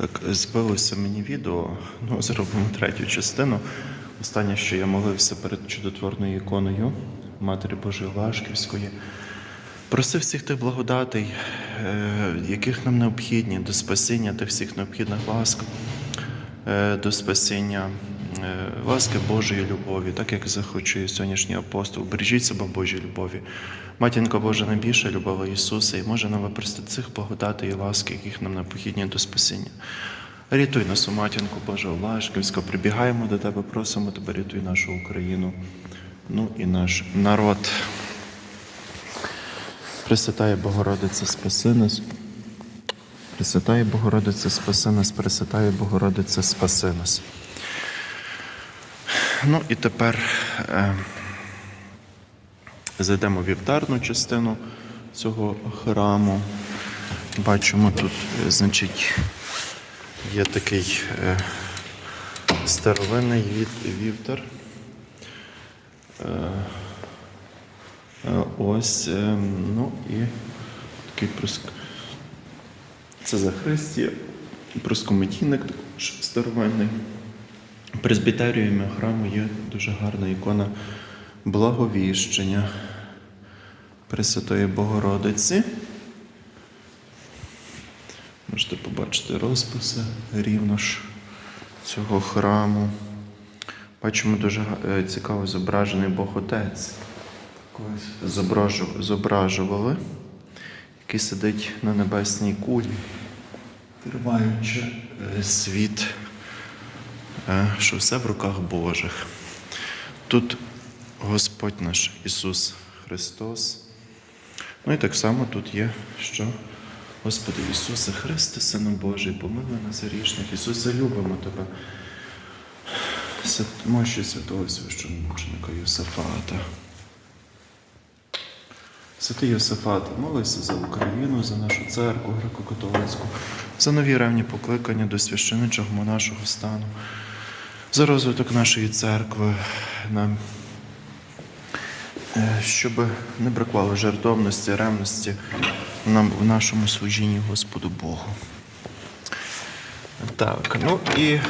Так, збилося мені відео, ну, зробимо третю частину. Останнє, що я молився перед чудотворною іконою Матері Божої Лашківської. Просив всіх тих благодатей, е, яких нам необхідні до спасіння та всіх необхідних ласк, е, до спасіння е, ласки Божої любові, так як захочує сьогоднішній апостол. Бережіть себе Божій любові. Матінка Божа найбільша любила Ісуса і може нам випростити цих благодатей і ласки, яких нам необхідні до спасіння. Рятуй нас, о матінку Божа Лашківська, прибігаємо до Тебе, просимо Тебе, рятуй нашу Україну, ну і наш народ. Пресвятає Богородиця, спаси нас. Пресвятає Богородиця, спаси нас, Пресвятає Богородиця, спаси нас. Ну і тепер е, зайдемо в вівтарну частину цього храму. Бачимо тут, е, значить, є такий е, старовинний вівтар. Е, Ось, е, ну і такий проск... Це Захристія, проскометійник також старовинний. Пресбітеріумі храму є дуже гарна ікона Благовіщення Пресвятої Богородиці. Можете побачити розписи рівно ж цього храму. Бачимо дуже е, цікаво зображений Бог Отець. Зображували, який сидить на небесній кулі, триваючи е, світ, що все в руках Божих. Тут Господь наш Ісус Христос. Ну і так само тут є, що Господи Ісусе Христе, Сину Божий, помилуй нас грішних. Ісусе, любимо Тебе. Мощі святого священномученика Йосифата. Святий Йосифат, молися за Україну, за нашу церкву греко-католицьку, за нові ревні покликання до священичого монашого стану, за розвиток нашої церкви, нам, е, щоб не бракувало жертовності, ревності нам в нашому служінні Господу Богу. Так, ну і е,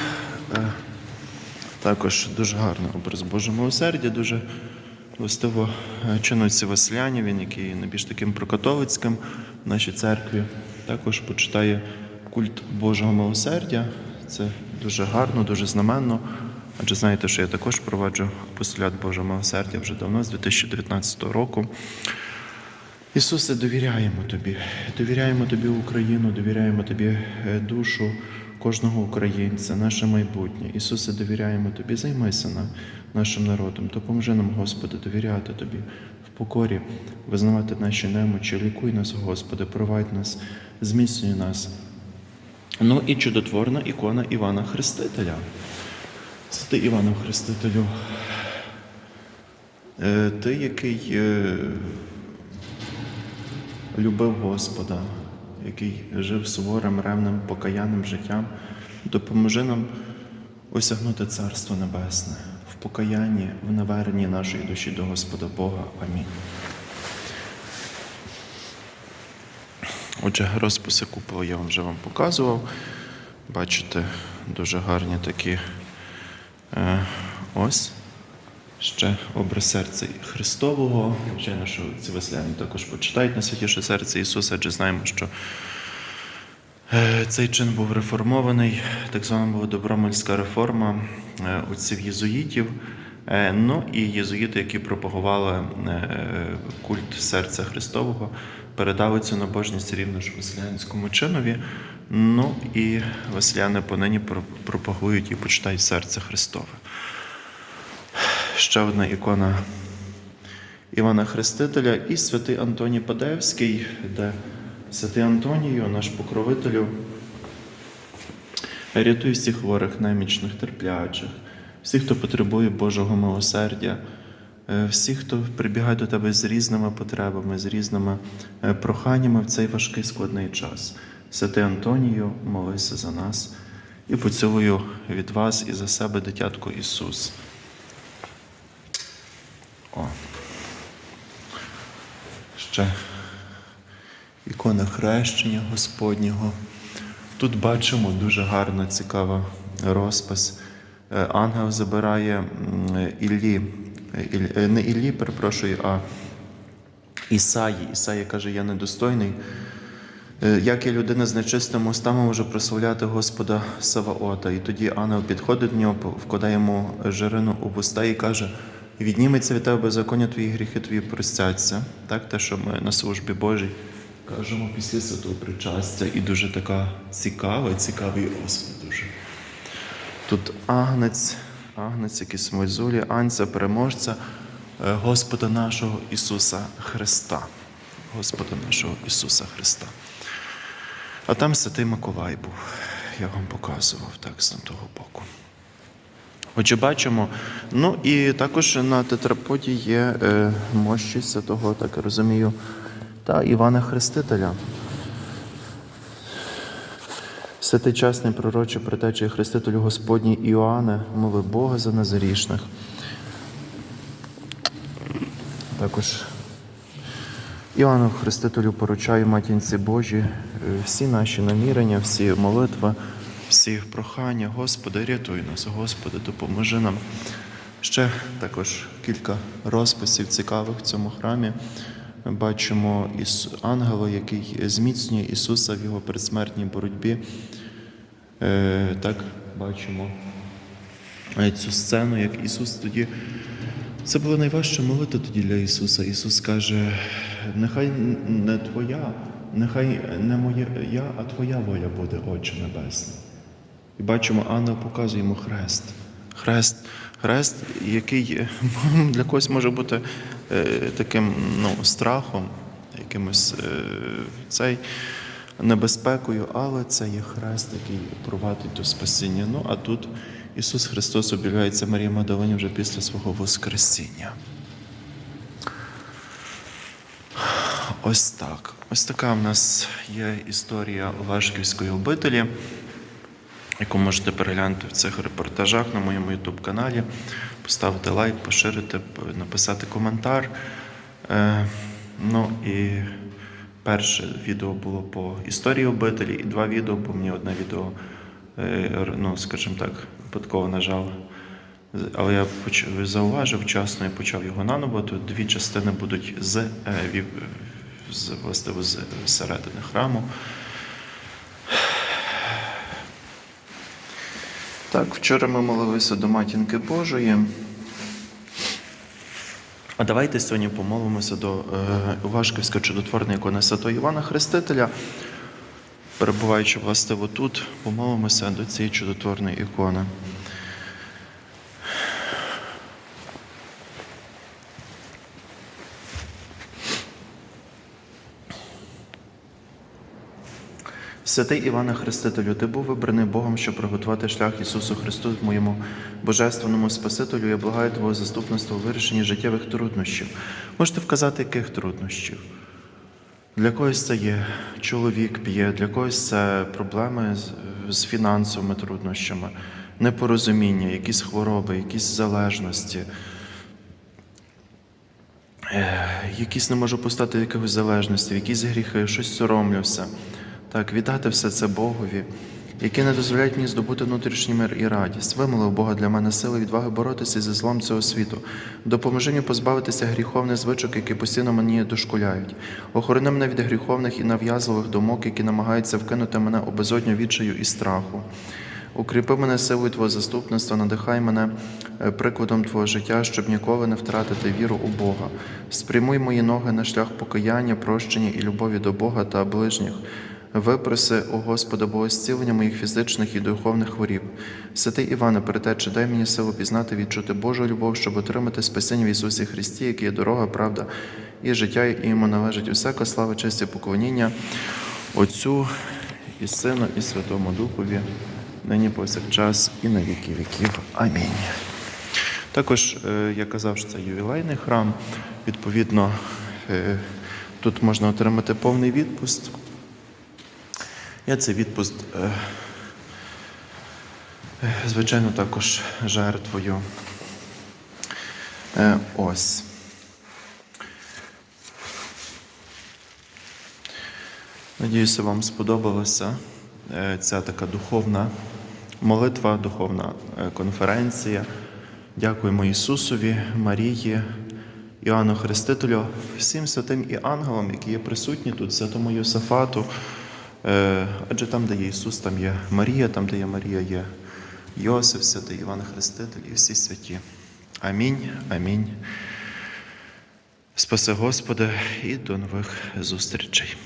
також дуже гарний образ Божого милосердя, дуже властиво е, чинується Василянів, він який найбільш таким прокатолицьким в нашій церкві. Також почитає культ Божого милосердя. Це дуже гарно, дуже знаменно. Адже знаєте, що я також проваджу апостолят Божого милосердя вже давно, з 2019 року. Ісусе, довіряємо Тобі, довіряємо Тобі Україну, довіряємо Тобі е, душу кожного українця, наше майбутнє. Ісусе, довіряємо Тобі, займайся нам, нашим народом, допоможи нам, Господи, довіряти Тобі в покорі, визнавати наші немочі, лікуй нас, Господи, провадь нас, зміцнюй нас. Ну і чудотворна ікона Івана Хрестителя. Святий Івану Хрестителю, е, ти, який е, любив Господа, який жив суворим, ревним, покаянним життям, допоможи нам осягнути Царство Небесне в покаянні, в наверненні нашої душі до Господа Бога. Амінь. Отже, розписи купола я вам вже вам показував. Бачите, дуже гарні такі е, ось. Ще образ серця Христового. Звичайно, що ці весляни також почитають на святіше серце Ісуса, адже знаємо, що е, цей чин був реформований, так звана була добромельська реформа е, отців єзуїтів. Ну і єзуїти, які пропагували культ серця Христового, передали цю набожність рівно ж веселянському чинові. Ну і веселяни понині пропагують і почитають серце Христове. Ще одна ікона Івана Хрестителя і святий Антоній Падевський, де святий Антонію, наш покровителю, рятуй всіх хворих, немічних, терплячих, всіх, хто потребує Божого милосердя, е, всіх, хто прибігає до тебе з різними потребами, з різними е, проханнями в цей важкий складний час. Святий Антонію, молися за нас і поцілую від вас і за себе, дитятко Ісус. О. Ще ікона хрещення Господнього. Тут бачимо дуже гарно цікава розпис. Е, Ангел забирає Іллі, не Іллі, перепрошую, а Ісаї. Ісаї каже, я недостойний. Е, Як я людина з нечистими устами можу прославляти Господа Саваота. І тоді ангел підходить до нього, вкладає йому жирину у вуста і каже: відніметься від тебе беззаконня твої гріхи твої простяться. Так, те, що ми на службі Божій кажемо після святого причастя. І дуже така цікава, цікавий розпит дуже. Тут агнець, агнець, який смользулі, анця, переможця е, Господа нашого Ісуса Христа. Господа нашого Ісуса Христа. А там святий Миколай був, я вам показував так з того боку. Отже, бачимо. Ну і також на тетраподі є е, мощі святого, так я розумію, та Івана Хрестителя. Святий часний пророче притечі Хрестителю Господній Іоанне, мови Бога за назарішних. Також Іоанну Хрестителю поручаю матінці Божі е, всі наші намірення, всі молитви, всі прохання. Господи, рятуй нас, Господи, допоможи нам. Ще також кілька розписів цікавих в цьому храмі. Ми бачимо ангела, який зміцнює Ісуса в його передсмертній боротьбі. Е, Так, бачимо цю сцену, як Ісус тоді. Це була найважча молитва тоді для Ісуса. Ісус каже: нехай не Твоя, нехай не моя я, а Твоя воля буде, Отче Небесний. І бачимо, ангел показує йому хрест. Хрест, хрест, який для когось може бути е, таким ну, страхом, якимось е, цей небезпекою, але це є хрест, який провадить до спасіння. Ну а тут Ісус Христос об'являється Марії Мадалині вже після свого Воскресіння. Ось так. Ось така в нас є історія Олешківської обителі, яку можете переглянути в цих репортажах на моєму YouTube каналі, поставити лайк, поширити, написати коментар. Е, ну і перше відео було по історії обителі, і два відео, бо мені одне відео, е, ну, скажімо так, випадково нажав. Але я зауважив вчасно і почав його наново, то дві частини будуть з, е, з, властиво з середини храму. Так, вчора ми молилися до Матінки Божої. А давайте сьогодні помолимося до Вашківської чудотворної ікони Святого Івана Хрестителя. Перебуваючи властиво тут, помолимося до цієї чудотворної ікони. Святий Іване Хрестителю, ти був вибраний Богом, щоб приготувати шлях Ісусу Христу, моєму божественному Спасителю. Я благаю Твого заступництва у вирішенні життєвих труднощів. Можете вказати, яких труднощів? Для когось це є чоловік п'є, для когось це проблеми з, з фінансовими труднощами, непорозуміння, якісь хвороби, якісь залежності. Е, Якісь не можу постати якихось залежності, якісь гріхи, щось соромлюся. Так, віддати все це Богові, які не дозволяють мені здобути внутрішній мир і радість. Вимолив Бога для мене сили відваги боротися зі злом цього світу. Допоможи мені позбавитися гріховних звичок, які постійно мені дошкуляють. Охорони мене від гріховних і нав'язливих думок, які намагаються вкинути мене у безодню відчаю і страху. Укріпи мене силою Твого заступництва, надихай мене е, прикладом Твого життя, щоб ніколи не втратити віру у Бога. Спрямуй мої ноги на шлях покаяння, прощення і любові до Бога та ближніх. Випроси, о Господа, Бога зцілення моїх фізичних і духовних хворіб. Святий Іване, перетече, дай мені силу пізнати, відчути Божу любов, щоб отримати спасіння в Ісусі Христі, який є дорога, правда і життя, і йому належить усяка слава, честь і поклоніння Отцю і Сину, і Святому Духові, нині повсякчас і на віки віків. Амінь. Також е, я казав, що це ювілейний храм. Відповідно, е, тут можна отримати повний відпуст. Я цей відпуст, е, звичайно, також жертвою. Е, Ось. Надіюся, вам сподобалося. е, ця така духовна молитва, духовна конференція. Дякуємо Ісусові, Марії, Іоанну Хрестителю, всім святим і ангелам, які є присутні тут, святому Йосафату. Е, Адже там, де є Ісус, там є Марія, там, де є Марія, є Йосиф, святий Іван Хреститель і всі святі. Амінь. Амінь. Спаси Господи і до нових зустрічей.